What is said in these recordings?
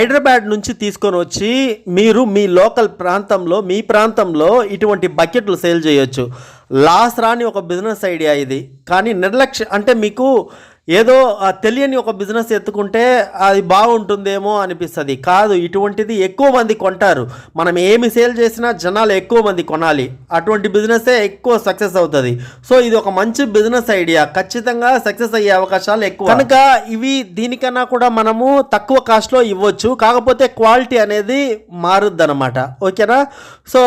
హైదరాబాద్ నుంచి తీసుకొని వచ్చి మీరు మీ లోకల్ ప్రాంతంలో మీ ప్రాంతంలో ఇటువంటి బకెట్లు సేల్ చేయొచ్చు. లాస్ రాని ఒక బిజినెస్ ఐడియా ఇది. కానీ నిర్లక్ష్య అంటే మీకు ఏదో తెలియని ఒక బిజినెస్ ఎత్తుకుంటే అది బాగుంటుందేమో అనిపిస్తుంది. కాదు ఇటువంటిది ఎక్కువ మంది కొంటారు. మనం ఏమి సేల్ చేసినా జనాలు ఎక్కువ మంది కొనాలి. అటువంటి బిజినెసే ఎక్కువ సక్సెస్ అవుతుంది. సో ఇది ఒక మంచి బిజినెస్ ఐడియా. ఖచ్చితంగా సక్సెస్ అయ్యే అవకాశాలు ఎక్కువ. కనుక ఇవి దీనికన్నా కూడా మనము తక్కువ కాస్ట్లో ఇవ్వచ్చు. కాకపోతే క్వాలిటీ అనేది మారుద్ది అనమాట ఓకేనా? సో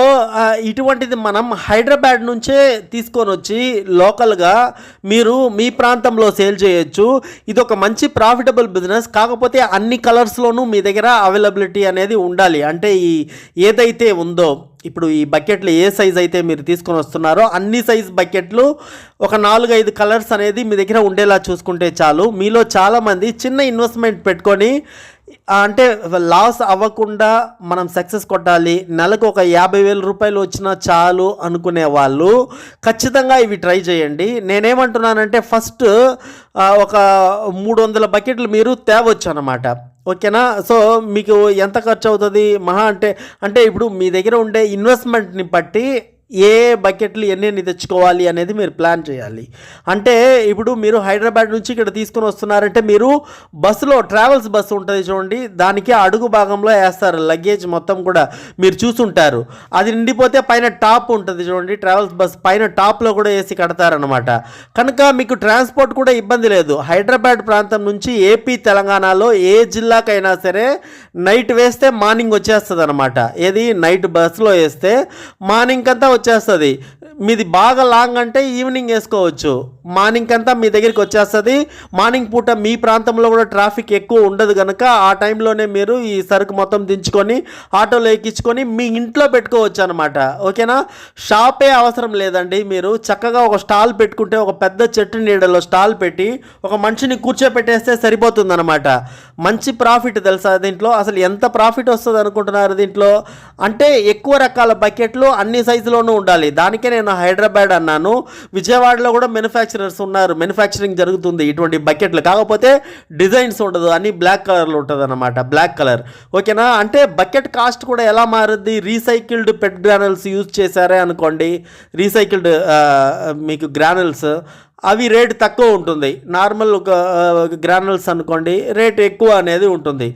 ఇటువంటిది మనం హైదరాబాద్ నుంచే తీసుకొని వచ్చి లోకల్గా మీరు మీ ప్రాంతంలో సేల్ చేయొచ్చు. ఇది ఒక మంచి ప్రాఫిటబుల్ బిజినెస్ కాకపోతే అన్ని కలర్స్లోనూ మీ దగ్గర అవైలబిలిటీ అనేది ఉండాలి. అంటే ఈ ఏదైతే ఉందో ఇప్పుడు ఈ బకెట్లు ఏ సైజ్ అయితే మీరు తీసుకొని వస్తున్నారో అన్ని సైజ్ బకెట్లు ఒక నాలుగు ఐదు కలర్స్ అనేది మీ దగ్గర ఉండేలా చూసుకుంటే చాలు. మీలో చాలామంది చిన్న ఇన్వెస్ట్మెంట్ పెట్టుకొని అంటే లాస్ అవ్వకుండా మనం సక్సెస్ కొట్టాలి నెలకు ఒక యాభై వేల రూపాయలు వచ్చినా చాలు అనుకునే వాళ్ళు ఖచ్చితంగా ఇవి ట్రై చేయండి. నేనేమంటున్నానంటే ఫస్ట్ ఒక మూడు వందల బకెట్లు మీరు తేవచ్చు అనమాట ఓకేనా? సో మీకు ఎంత ఖర్చు అవుతుంది మహా అంటే అంటే ఇప్పుడు మీ దగ్గర ఉండే ఇన్వెస్ట్మెంట్ని బట్టి ఏ బకెట్లు ఎన్ని తెచ్చుకోవాలి అనేది మీరు ప్లాన్ చేయాలి. అంటే ఇప్పుడు మీరు హైదరాబాద్ నుంచి ఇక్కడ తీసుకొని వస్తున్నారంటే మీరు బస్సులో ట్రావెల్స్ బస్సు ఉంటుంది చూడండి దానికి అడుగు భాగంలో వేస్తారు లగేజ్ మొత్తం కూడా మీరు చూసుంటారు. అది నిండిపోతే పైన టాప్ ఉంటుంది చూడండి ట్రావెల్స్ బస్ పైన టాప్లో కూడా వేసి కడతారనమాట కనుక మీకు ట్రాన్స్పోర్ట్ కూడా ఇబ్బంది లేదు. హైదరాబాద్ ప్రాంతం నుంచి ఏపీ తెలంగాణలో ఏ జిల్లాకైనా సరే నైట్ వేస్తే మార్నింగ్ వచ్చేస్తుంది అనమాట ఏది? నైట్ బస్సులో వేస్తే మార్నింగ్ అంతా వచ్చేస్తుంది. మీది బాగా లాంగ్ అంటే ఈవినింగ్ వేసుకోవచ్చు. మార్నింగ్ అంతా మీ దగ్గరికి వచ్చేస్తుంది. మార్నింగ్ పూట మీ ప్రాంతంలో కూడా ట్రాఫిక్ ఎక్కువ ఉండదు కనుక ఆ టైంలోనే మీరు ఈ సరుకు మొత్తం దించుకొని ఆటోలో ఎక్కించుకొని మీ ఇంట్లో పెట్టుకోవచ్చు అనమాట ఓకేనా? షాపే అవసరం లేదండి మీరు. చక్కగా ఒక స్టాల్ పెట్టుకుంటే ఒక పెద్ద చెట్టు నీడలో స్టాల్ పెట్టి ఒక మనిషిని కూర్చోపెట్టేస్తే సరిపోతుంది అనమాట మంచి ప్రాఫిట్ తెలుసా దీంట్లో? అసలు ఎంత ప్రాఫిట్ వస్తుంది అనుకుంటున్నారు దీంట్లో? అంటే ఎక్కువ రకాల బకెట్లు అన్ని సైజులోనూ ఉండాలి. దానికే నేను హైదరాబాద్ అన్నాను. విజయవాడలో కూడా మ్యానుఫ్యాక్చరర్స్ ఉన్నారు. మ్యానుఫ్యాక్చరింగ్ జరుగుతుంది ఇటువంటి బకెట్లు కాకపోతే డిజైన్స్ ఉండదు. అన్ని బ్లాక్ కలర్లో ఉంటుంది అనమాట బ్లాక్ కలర్ ఓకేనా అంటే బకెట్ కాస్ట్ కూడా ఎలా మారుద్ది? రీసైకిల్డ్ పెట్ గ్రానల్స్ యూజ్ చేశారే అనుకోండి. రీసైకిల్డ్ మీకు గ్రానల్స్ అవి రేట్ తక్కువ ఉంటుంది. నార్మల్ ఒక గ్రానల్స్ అనుకోండి రేట్ ఎక్కువ అనేది ఉంటుంది.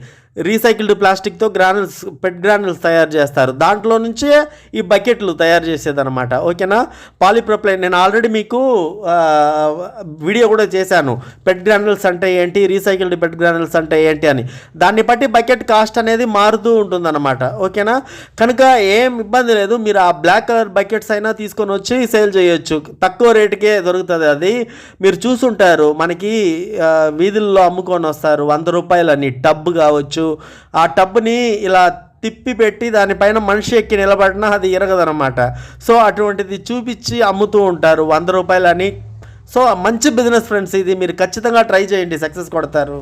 రీసైకిల్డ్ ప్లాస్టిక్తో గ్రానుల్స్ పెట్ గ్రానుల్స్ తయారు చేస్తారు. దాంట్లో నుంచే ఈ బకెట్లు తయారు చేసేదనమాట ఓకేనా? పాలిప్రొప్లైన్. నేను ఆల్రెడీ మీకు వీడియో కూడా చేశాను. పెట్ గ్రానుల్స్ అంటే ఏంటి? రీసైకిల్డ్ పెట్ గ్రానల్స్ అంటే ఏంటి అని. దాన్ని బట్టి బకెట్ కాస్ట్ అనేది మారుతూ ఉంటుందన్నమాట. ఓకేనా? కనుక ఏం ఇబ్బంది లేదు. మీరు ఆ బ్లాక్ కలర్ బకెట్స్ అయినా తీసుకొని వచ్చి సేల్ చేయొచ్చు. తక్కువ రేటుకే దొరుకుతుంది అది. మీరు చూసుంటారు. మనకి వీధుల్లో అమ్ముకొని వస్తారు. వంద రూపాయలని టబ్ కావచ్చు కావచ్చు ఆ టబ్ని ఇలా తిప్పి పెట్టి దానిపైన మనిషి ఎక్కి నిలబడినా అది ఇరగదనమాట సో అటువంటిది చూపించి అమ్ముతూ ఉంటారు వంద రూపాయలని. సో మంచి బిజినెస్ ఫ్రెండ్స్ ఇది. మీరు ఖచ్చితంగా ట్రై చేయండి. సక్సెస్ కొడతారు.